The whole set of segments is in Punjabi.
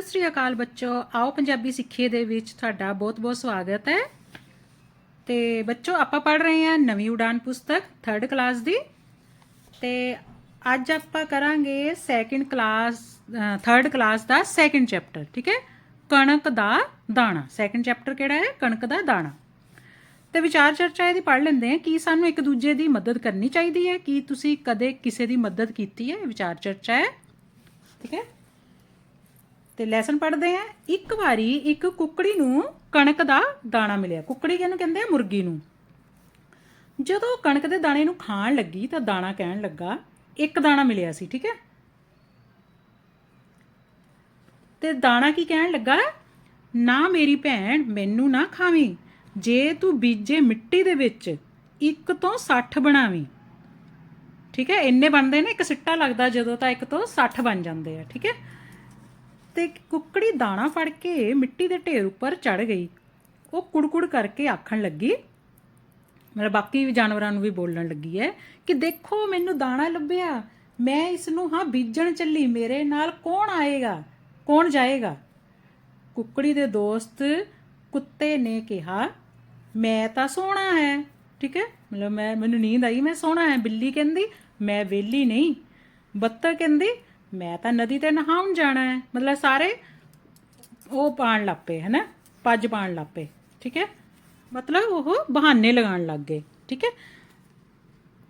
ਸਤਿ ਸ੍ਰੀ ਅਕਾਲ ਬੱਚੋ। ਆਓ ਪੰਜਾਬੀ ਸਿੱਖੀਏ ਦੇ ਵਿੱਚ ਤੁਹਾਡਾ ਬਹੁਤ-ਬਹੁਤ ਸਵਾਗਤ ਹੈ। ਤੇ ਬੱਚੋ, ਆਪਾਂ ਪੜ ਰਹੇ ਹਾਂ ਨਵੀਂ ਉਡਾਨ ਪੁਸਤਕ 3rd ਕਲਾਸ ਦੀ। ਤੇ ਅੱਜ ਆਪਾਂ ਕਰਾਂਗੇ ਸੈਕੰਡ ਕਲਾਸ 3rd ਕਲਾਸ ਦਾ ਸੈਕੰਡ ਚੈਪਟਰ ਠੀਕ ਹੈ? ਕਣਕ ਦਾ ਦਾਣਾ। ਸੈਕੰਡ ਚੈਪਟਰ ਕਿਹੜਾ ਹੈ? ਕਣਕ ਦਾ ਦਾਣਾ। ਤੇ ਵਿਚਾਰ ਚਰਚਾ ਇਹਦੀ ਪੜ ਲੈਂਦੇ ਹਾਂ। ਕੀ ਸਾਨੂੰ ਇੱਕ ਦੂਜੇ ਦੀ ਮਦਦ ਕਰਨੀ ਚਾਹੀਦੀ ਹੈ? ਕੀ ਤੁਸੀਂ ਕਦੇ ਕਿਸੇ ਦੀ ਮਦਦ ਕੀਤੀ ਹੈ? ਵਿਚਾਰ ਚਰਚਾ ਹੈ। ਠੀਕ ਹੈ? ਤੇ ਲੈਸਨ ਪੜ੍ਹਦੇ ਆ। ਇੱਕ ਵਾਰੀ ਇੱਕ ਕੁੱਕੜੀ ਨੂੰ ਕਣਕ ਦਾ ਦਾਣਾ ਮਿਲਿਆ। ਕੁੱਕੜੀ ਕਿਹਨੂੰ ਕਹਿੰਦੇ ਆ? ਮੁਰਗੀ ਨੂੰ। ਜਦੋਂ ਕਣਕ ਦੇ ਦਾਣੇ ਨੂੰ ਖਾਣ ਲੱਗੀ ਤਾਂ ਦਾਣਾ ਕਹਿਣ ਲੱਗਾ, ਇੱਕ ਦਾਣਾ ਮਿਲਿਆ ਸੀ, ਠੀਕ ਹੈ? ਤੇ ਦਾਣਾ ਕੀ ਕਹਿਣ ਲੱਗਾ? ਨਾ ਮੇਰੀ ਭੈਣ, ਮੈਨੂੰ ਨਾ ਖਾਵੀਂ। ਜੇ ਤੂੰ ਬੀਜੇ ਮਿੱਟੀ ਦੇ ਵਿੱਚ, ਇੱਕ ਤੋਂ 60 ਬਣਾਵੀਂ। ਠੀਕ ਹੈ? ਇੰਨੇ ਬਣਦੇ ਨੇ, ਇੱਕ ਸਿੱਟਾ ਲੱਗਦਾ ਜਦੋਂ ਤਾਂ ਇੱਕ ਤੋਂ 60 ਬਣ ਜਾਂਦੇ ਆ, ਠੀਕ ਹੈ? ਤੇ ਕੁੱਕੜੀ ਦਾਣਾ ਫੜ ਕੇ ਮਿੱਟੀ ਦੇ ਢੇਰ ਉੱਪਰ ਚੜ ਗਈ। ਉਹ ਕੁੜਕੁੜ ਕਰਕੇ ਆਖਣ ਲੱਗੀ, ਮਤਲਬ ਬਾਕੀ ਜਾਨਵਰਾਂ ਨੂੰ ਵੀ ਬੋਲਣ ਲੱਗੀ ਹੈ ਕਿ ਦੇਖੋ ਮੈਨੂੰ ਦਾਣਾ ਲੱਭਿਆ, ਮੈਂ ਇਸ ਨੂੰ ਹਾਂ ਬੀਜਣ ਚੱਲੀ, ਮੇਰੇ ਨਾਲ ਕੌਣ ਆਏਗਾ, ਕੌਣ ਜਾਏਗਾ? ਕੁੱਕੜੀ ਦੇ ਦੋਸਤ ਕੁੱਤੇ ਨੇ ਕਿਹਾ, ਮੈਂ ਤਾਂ ਸੋਹਣਾ ਹੈ, ਠੀਕ ਹੈ? ਮਤਲਬ ਮੈਂ, ਮੈਨੂੰ ਨੀਂਦ ਆਈ, ਮੈਂ ਸੋਹਣਾ ਹੈ, ਬਿੱਲੀ ਕਹਿੰਦੀ, ਮੈਂ ਵਿਹਲੀ ਨਹੀਂ। ਬੱਤਰ ਕਹਿੰਦੀ ਮੈਂ ਤਾਂ ਨਦੀ ਤੇ ਨਹਾਉਣ ਜਾਣਾ ਹੈ। ਮਤਲਬ ਸਾਰੇ ਉਹ ਪਾਣ ਲੱਪੇ ਹਨਾ? ਪੱਜ ਪਾਣ ਲੱਪੇ ਠੀਕ ਹੈ? ਮਤਲਬ ਉਹ ਬਹਾਨੇ ਲਗਾਉਣ ਲੱਗ ਗਏ, ਠੀਕ ਹੈ?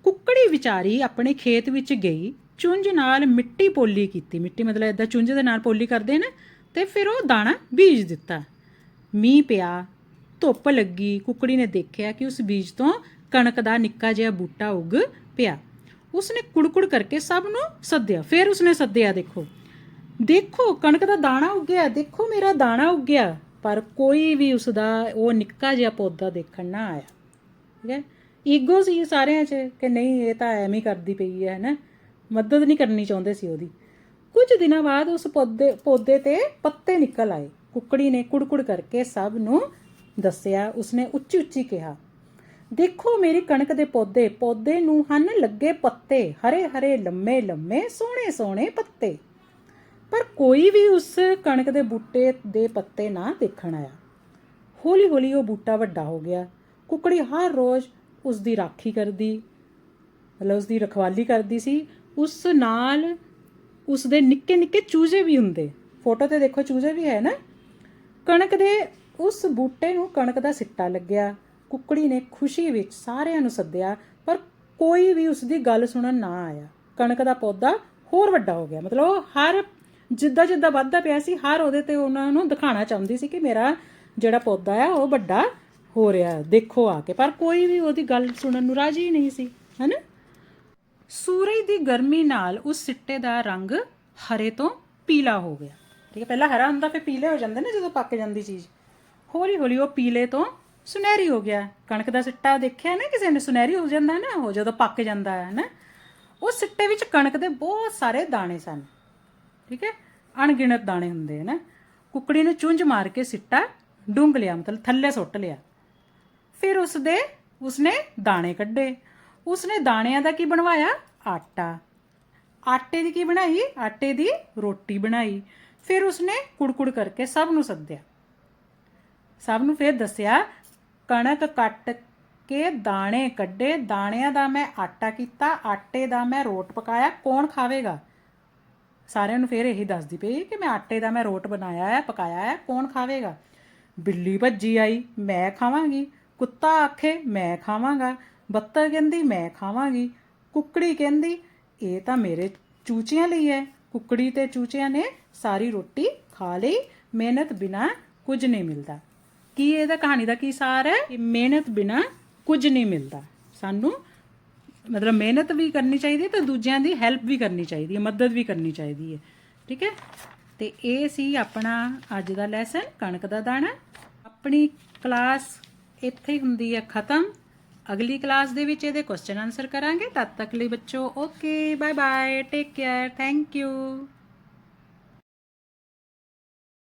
ਕੁੱਕੜੀ ਵਿਚਾਰੀ ਆਪਣੇ ਖੇਤ ਵਿੱਚ ਗਈ, ਚੁੰਝ ਨਾਲ ਮਿੱਟੀ ਪੋਲੀ ਕੀਤੀ। ਮਿੱਟੀ ਮਤਲਬ ਇਦਾਂ ਚੁੰਝ ਦੇ ਨਾਲ ਪੋਲੀ ਕਰਦੇ ਨੇ ਤੇ ਫਿਰ ਉਹ ਦਾਣਾ ਬੀਜ ਦਿੱਤਾ। ਮੀਂਹ ਪਿਆ, ਧੁੱਪ ਲੱਗੀ, ਕੁੱਕੜੀ ਨੇ ਦੇਖਿਆ ਕਿ ਉਸ ਬੀਜ ਤੋਂ ਕਣਕ ਦਾ ਨਿੱਕਾ ਜਿਹਾ ਬੂਟਾ ਉੱਗ ਪਿਆ। ਉਸਨੇ ਕੁੜਕੁੜ ਕਰਕੇ ਸਭ ਨੂੰ ਸੱਦਿਆ। ਫਿਰ ਉਸਨੇ ਸੱਦਿਆ, ਦੇਖੋ। ਦੇਖੋ, ਕਣਕ ਦਾ ਦਾਣਾ ਉੱਗਿਆ, ਦੇਖੋ ਮੇਰਾ ਦਾਣਾ ਉੱਗਿਆ। ਪਰ ਕੋਈ ਵੀ ਉਸ ਦਾ ਉਹ ਨਿੱਕਾ ਜਿਹਾ ਪੌਦਾ ਦੇਖਣ ਨਾ ਆਇਆ। ਠੀਕ ਹੈ? ਈਗੋ ਸੀ ਸਾਰਿਆਂ 'ਚ ਕਿ ਨਹੀਂ, ਇਹ ਤਾਂ ਐਵੇਂ ਹੀ ਕਰਦੀ ਪਈ ਹੈ ਨਾ? ਮਦਦ ਨਹੀਂ ਕਰਨੀ ਚਾਹੁੰਦੇ ਸੀ ਉਹਦੀ। ਕੁਝ ਦਿਨਾਂ ਬਾਅਦ ਉਸ ਪੌਦੇ ਪੌਦੇ ਤੇ ਪੱਤੇ ਨਿਕਲ ਆਏ। ਕੁੱਕੜੀ ਨੇ ਕੁੜਕੁੜ ਕਰਕੇ ਸਭ ਨੂੰ ਦੱਸਿਆ। ਉਸਨੇ ਉੱਚੀ ਉੱਚੀ ਕਿਹਾ ਦੇਖੋ ਮੇਰੀ ਕਣਕ ਦੇ ਪੌਦੇ ਪੌਦੇ ਨੂੰ ਹਨ ਲੱਗੇ ਪੱਤੇ, ਹਰੇ ਹਰੇ, ਲੰਮੇ ਲੰਮੇ, ਸੋਹਣੇ ਸੋਹਣੇ ਪੱਤੇ। ਪਰ ਕੋਈ ਵੀ ਉਸ ਕਣਕ ਦੇ ਬੂਟੇ ਦੇ ਪੱਤੇ ਨਾ ਦੇਖਣ ਆਇਆ। ਹੌਲੀ ਹੌਲੀ ਉਹ ਬੂਟਾ ਵੱਡਾ ਹੋ ਗਿਆ। ਕੁੱਕੜੀ ਹਰ ਰੋਜ਼ ਉਸ ਦੀ ਰਾਖੀ ਕਰਦੀ, ਮਤਲਬ ਉਸ ਦੀ ਰਖਵਾਲੀ ਕਰਦੀ ਸੀ। ਉਸ ਨਾਲ ਉਸ ਦੇ ਨਿੱਕੇ ਨਿੱਕੇ ਚੂਜੇ ਵੀ ਹੁੰਦੇ। ਫੋਟੋ ਤੇ ਦੇਖੋ ਚੂਜੇ ਵੀ ਹੈ ਨਾ? ਕਣਕ ਦੇ, ਉਸ ਬੂਟੇ ਨੂੰ ਕਣਕ ਦਾ ਸਿੱਟਾ ਲੱਗਿਆ। ਕੁੱਕੜੀ ਨੇ ਖੁਸ਼ੀ ਵਿੱਚ ਸਾਰਿਆਂ ਨੂੰ ਸੱਦਿਆ, ਪਰ ਕੋਈ ਵੀ ਉਸ ਦੀ ਗੱਲ ਸੁਣਨ ਨਾ ਆਇਆ। ਕਣਕ ਦਾ ਪੌਦਾ ਹੋਰ ਵੱਡਾ ਹੋ ਗਿਆ। ਮਤਲਬ ਹਰ ਜਿੱਦਾਂ ਜਿੱਦਾਂ ਵੱਧਦਾ ਪਿਆ ਸੀ, ਹਰ ਉਹਦੇ ਤੇ ਉਹਨਾਂ ਨੂੰ ਦਿਖਾਣਾ ਚਾਹੁੰਦੀ ਸੀ ਕਿ ਮੇਰਾ ਜਿਹੜਾ ਪੌਦਾ ਆ, ਉਹ ਵੱਡਾ ਹੋ ਰਿਹਾ ਦੇਖੋ ਆ ਕੇ। ਪਰ ਕੋਈ ਵੀ ਉਹਦੀ ਗੱਲ ਸੁਣਨ ਨੂੰ ਰਾਜੀ ਨਹੀਂ ਸੀ, ਹੈਨਾ? ਸੂਰਜ ਦੀ ਗਰਮੀ ਨਾਲ ਉਸ ਸਿੱਟੇ ਦਾ ਰੰਗ ਹਰੇ ਤੋਂ ਪੀਲਾ ਹੋ ਗਿਆ। ਠੀਕ ਹੈ, ਪਹਿਲਾਂ ਹਰਾ ਹੁੰਦਾ, ਫਿਰ ਪੀਲੇ ਹੋ ਜਾਂਦੇ ਨੇ ਜਦੋਂ ਪੱਕ ਜਾਂਦੀ ਚੀਜ਼। ਹੌਲੀ ਹੌਲੀ ਉਹ ਪੀਲੇ ਤੋਂ ਸੁਨਹਿਰੀ ਹੋ ਗਿਆ। ਕਣਕ ਦਾ ਸਿੱਟਾ ਦੇਖਿਆ ਨਾ ਕਿਸੇ ਨੇ, ਸੁਨਹਿਰੀ ਹੋ ਜਾਂਦਾ ਹੈ ਨਾ, ਉਹ ਜਦੋਂ ਪੱਕ ਜਾਂਦਾ ਹੈ ਨਾ, ਉਹ ਸਿੱਟੇ ਵਿੱਚ ਕਣਕ ਦੇ ਬਹੁਤ ਸਾਰੇ ਦਾਣੇ ਸਨ। ਠੀਕ ਹੈ? ਅਣਗਿਣਤ ਦਾਣੇ ਹੁੰਦੇ ਹਨ ਕੁੱਕੜੀ ਨੇ ਚੁੰਝ ਮਾਰ ਕੇ ਸਿੱਟਾ ਡੂੰਘ ਲਿਆ, ਮਤਲਬ ਥੱਲੇ ਸੁੱਟ ਲਿਆ। ਫਿਰ ਉਸ ਦੇ ਉਸਨੇ ਦਾਣੇ ਕੱਢੇ। ਉਸਨੇ ਦਾਣਿਆਂ ਦਾ ਕੀ ਬਣਵਾਇਆ? ਆਟਾ। ਆਟੇ ਦੀ ਕੀ ਬਣਾਈ? ਆਟੇ ਦੀ ਰੋਟੀ ਬਣਾਈ। ਫਿਰ ਉਸਨੇ ਕੁੜਕੁੜ ਕਰਕੇ ਸਭ ਨੂੰ ਸੱਦਿਆ। ਸਭ ਨੂੰ ਫਿਰ ਦੱਸਿਆ ਕਣਕ ਕੱਟ ਕੇ ਦਾਣੇ ਕੱਢੇ। ਦਾਣਿਆਂ ਦਾ ਮੈਂ ਆਟਾ ਕੀਤਾ। ਆਟੇ ਦਾ ਮੈਂ ਰੋਟ ਪਕਾਇਆ। ਕੌਣ ਖਾਵੇਗਾ? ਸਾਰਿਆਂ ਨੂੰ ਫਿਰ ਇਹੀ ਦੱਸਦੀ ਪਈ ਕਿ ਮੈਂ ਆਟੇ ਦਾ ਮੈਂ ਰੋਟ ਬਣਾਇਆ ਹੈ, ਪਕਾਇਆ ਹੈ। ਕੌਣ ਖਾਵੇਗਾ? ਬਿੱਲੀ ਭੱਜੀ ਆਈ। ਮੈਂ ਖਾਵਾਂਗੀ। ਕੁੱਤਾ ਆਖੇ, ਮੈਂ ਖਾਵਾਂਗਾ। ਬੱਤਰ ਕਹਿੰਦੀ, ਮੈਂ ਖਾਵਾਂਗੀ। ਕੁੱਕੜੀ ਕਹਿੰਦੀ, ਇਹ ਤਾਂ ਮੇਰੇ ਚੂਚਿਆਂ ਲਈ ਹੈ। ਕੁੱਕੜੀ ਤੇ ਚੂਚਿਆਂ ਨੇ ਸਾਰੀ ਰੋਟੀ ਖਾ ਲਈ। ਮਿਹਨਤ ਬਿਨਾ ਕੁਝ ਨਹੀਂ ਮਿਲਦਾ। ਕੀ ਇਹਦਾ ਕਹਾਣੀ ਦਾ ਕੀ ਸਾਰ ਹੈ? ਕਿ ਮਿਹਨਤ ਬਿਨਾ ਕੁਝ ਨਹੀਂ ਮਿਲਦਾ। ਸਾਨੂੰ ਮਤਲਬ ਮਿਹਨਤ ਵੀ ਕਰਨੀ ਚਾਹੀਦੀ ਹੈ ਤੇ ਦੂਜਿਆਂ ਦੀ ਹੈਲਪ ਵੀ ਕਰਨੀ ਚਾਹੀਦੀ ਹੈ, ਮਦਦ ਵੀ ਕਰਨੀ ਚਾਹੀਦੀ ਹੈ। ਠੀਕ ਹੈ? ਤੇ ਇਹ ਸੀ ਆਪਣਾ ਅੱਜ ਦਾ ਲੈਸਨ ਕਣਕ ਦਾ ਦਾਣਾ। ਆਪਣੀ ਕਲਾਸ ਇੱਥੇ ਹੀ ਹੁੰਦੀ ਹੈ ਖਤਮ। ਅਗਲੀ ਕਲਾਸ ਦੇ ਵਿੱਚ ਇਹਦੇ ਕੁਐਸਚਨ ਆਨਸਰ ਕਰਾਂਗੇ। ਤਦ ਤੱਕ ਲਈ ਬੱਚੋ okay bye bye take care thank you